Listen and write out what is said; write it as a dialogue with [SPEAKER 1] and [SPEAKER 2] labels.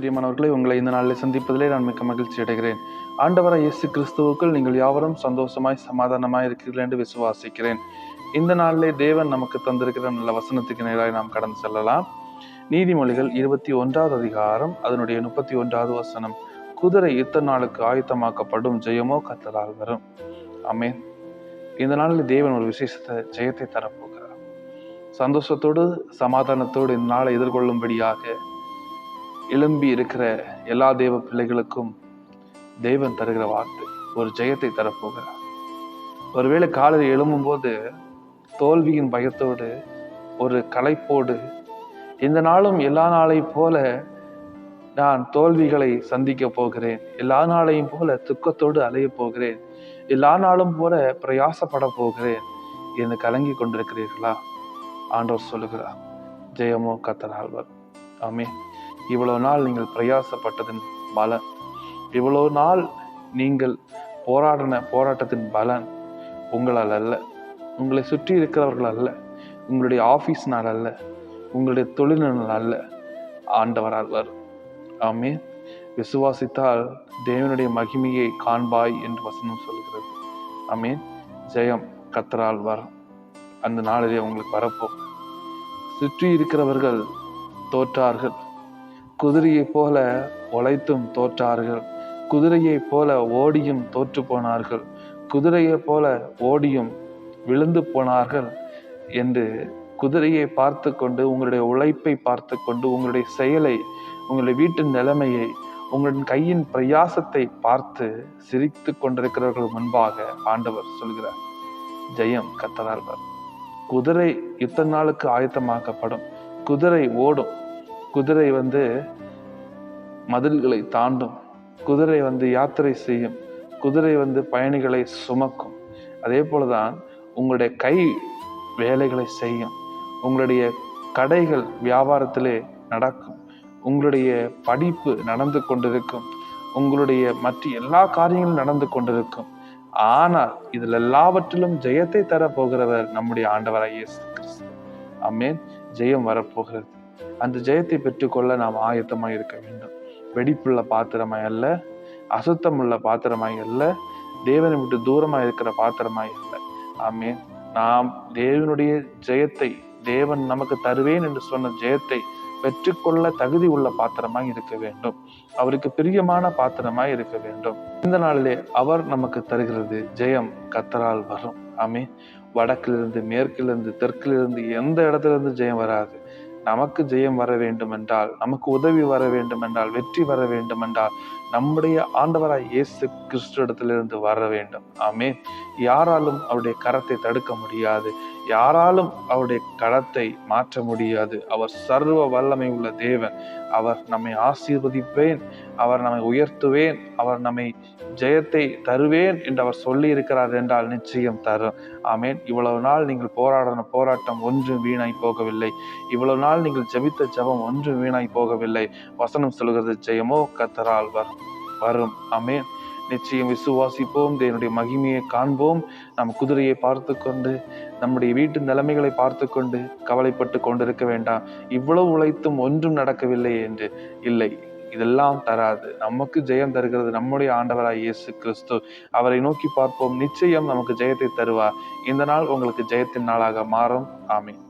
[SPEAKER 1] பிரியமானவர்களை உங்களை இந்த நாளில் சந்திப்பதிலே நான் மிக்க மகிழ்ச்சி அடைகிறேன். ஆண்டவராய் இயேசு கிறிஸ்துவுக்குள் நீங்கள் யாவரும் சந்தோஷமாய் சமாதானமாய் இருக்கிறீர்கள் என்று விசுவாசிக்கிறேன். இந்த நாளிலே தேவன் நமக்கு தந்திருக்கிற நல்ல வசனத்துக்கு நேராக நாம் கடந்து செல்லலாம். நீதிமொழிகள் இருபத்தி ஒன்றாவது அதிகாரம் அதனுடைய முப்பத்தி ஒன்றாவது வசனம். குதிரை யுத்த நாளுக்கு ஆயத்தமாக்கப்படும் ஜெயமோ கத்தரால் வரும். அமேன் இந்த நாளில் தேவன் ஒரு விசேஷத்தை ஜெயத்தை தரப்போகிறார். சந்தோஷத்தோடு சமாதானத்தோடு இந்த நாளை எதிர்கொள்ளும்படியாக எழும்பி இருக்கிற எல்லா தேவ பிள்ளைகளுக்கும் தேவன் தருகிற வார்த்தை. ஒரு ஜெயத்தை தரப்போகிறார். ஒருவேளை காலையில் எழும்பும்போது தோல்வியின் பயத்தோடு ஒரு களைப்போடு இந்த நாளும் எல்லா நாளையும் போல நான் தோல்விகளை சந்திக்க போகிறேன். எல்லா நாளையும் போல துக்கத்தோடு அலைய போகிறேன். எல்லா நாளும் போல பிரயாசப்பட போகிறேன். என்று கலங்கி கொண்டிருக்கிறீர்களா? ஆண்டவர் சொல்லுகிறார். ஜெயமோ கத்தரால் வரும். ஆமே இவ்வளவு நாள் நீங்கள் பிரயாசப்பட்டதன் பலன். இவ்வளவு நாள் நீங்கள் போராடின போராட்டத்தின் பலன் உங்களால் அல்ல. உங்களை சுற்றி இருக்கிறவர்கள் அல்ல. உங்களுடைய ஆஃபீஸ்னால் அல்ல. உங்களுடைய தொழிலினால் அல்ல. ஆண்டவரால் வரும் ஆமே விசுவாசித்தால் தேவனுடைய மகிமையை காண்பாய் என்று வசனம் சொல்கிறது. ஆமீன். ஜெயம் கத்தரால் வரும். அந்த நாளிலே உங்களுக்கு வரப்போ சுற்றி இருக்கிறவர்கள் தோற்றார்கள். குதிரையைப் போல உழைத்தும் தோற்றார்கள். குதிரையைப் போல ஓடியும் தோற்று போனார்கள். குதிரையைப் போல ஓடியும் விழுந்து போனார்கள் என்று குதிரையை பார்த்து கொண்டு உங்களுடைய உழைப்பை பார்த்து கொண்டு உங்களுடைய செயலை உங்களுடைய வீட்டின் நிலைமையை உங்களின் கையின் பிரயாசத்தை பார்த்து சிரித்து கொண்டிருக்கிறவர்கள் முன்பாக ஆண்டவர் சொல்கிறார். ஜெயம் கத்தரால் குதிரை இத்தனை நாளுக்கு ஆயத்தமாக்கப்படும். குதிரை ஓடும். குதிரை வந்து மதில்களை தாண்டும். குதிரை வந்து யாத்திரை செய்யும். குதிரை வந்து பயணிகளை சுமக்கும். அதே போலதான் உங்களுடைய கை வேலைகளை செய்யும். உங்களுடைய கடைகள் வியாபாரத்திலே நடக்கும். உங்களுடைய படிப்பு நடந்து கொண்டிருக்கும். உங்களுடைய மற்ற எல்லா காரியங்களும் நடந்து கொண்டிருக்கும். ஆனால் இதில் எல்லாவற்றிலும் ஜெயத்தை தர போகிறவர் நம்முடைய ஆண்டவர் இயேசு கிறிஸ்து. அம்மேன் ஜெயம் வரப்போகிறது. அந்த ஜெயத்தை பெற்றுக்கொள்ள நாம் ஆயத்தமாக இருக்க வேண்டும். வெடிப்புள்ள பாத்திரமாய் அல்ல அசுத்தமுள்ள பாத்திரமாய் அல்ல தேவனை விட்டு தூரமாக இருக்கிற பாத்திரமாய் அல்ல. ஆமே நாம் தேவனுடைய ஜெயத்தை தேவன் நமக்கு தருவேன் என்று சொன்ன ஜெயத்தை பெற்றுக்கொள்ள தகுதி உள்ள பாத்திரமாய் இருக்க வேண்டும். அவருக்கு பிரியமான பாத்திரமாய் இருக்க வேண்டும். இந்த நாளிலே அவர் நமக்கு தருகிறது ஜெயம் கத்தரால் வரும். ஆமே வடக்கிலிருந்து மேற்கிலிருந்து தெற்கிலிருந்து எந்த இடத்துல இருந்து ஜெயம் வராது. நமக்கு ஜெயம் வர வேண்டும் என்றால் நமக்கு உதவி வர வேண்டும் என்றால் வெற்றி வர வேண்டும் என்றால் நம்முடைய ஆண்டவராய் இயேசு கிறிஸ்துவிடத்திலிருந்து வர வேண்டும். ஆமே யாராலும் அவருடைய கரத்தை தடுக்க முடியாது. யாராலும் அவருடைய களத்தை மாற்ற முடியாது. அவர் சர்வ வல்லமை உள்ள தேவன். அவர் நம்மை ஆசீர்வதிப்பேன். அவர் நம்மை உயர்த்துவேன். அவர் நம்மை ஜெயத்தை தருவேன் என்று அவர் சொல்லி இருக்கிறார் என்றால் நிச்சயம் தரும். ஆமேன். இவ்வளவு நாள் நீங்கள் போராடின போராட்டம் ஒன்றும் வீணாய் போகவில்லை. இவ்வளவு நாள் நீங்கள் ஜெபித்த ஜெபம் ஒன்றும் வீணாய் போகவில்லை. வசனம் சொல்கிறது ஜெயமோ கத்தரால் வரும் வரும். ஆமேன். நிச்சயம் விசுவாசிப்போம் தேவனுடைய மகிமையை காண்போம். நம் குதிரையை பார்த்து கொண்டு நம்முடைய வீட்டு நிலைமைகளை பார்த்து கொண்டு கவலைப்பட்டு கொண்டிருக்க வேண்டாம். இவ்வளவு உழைத்தும் ஒன்றும் நடக்கவில்லை என்று. இல்லை இதெல்லாம் தராது. நமக்கு ஜெயம் தருகிறது நம்முடைய ஆண்டவராய் இயேசு கிறிஸ்து. அவரை நோக்கி பார்ப்போம். நிச்சயம் நமக்கு ஜெயத்தை தருவார். இந்த நாள் உங்களுக்கு ஜெயத்தின் நாளாக மாறும். ஆமீன்.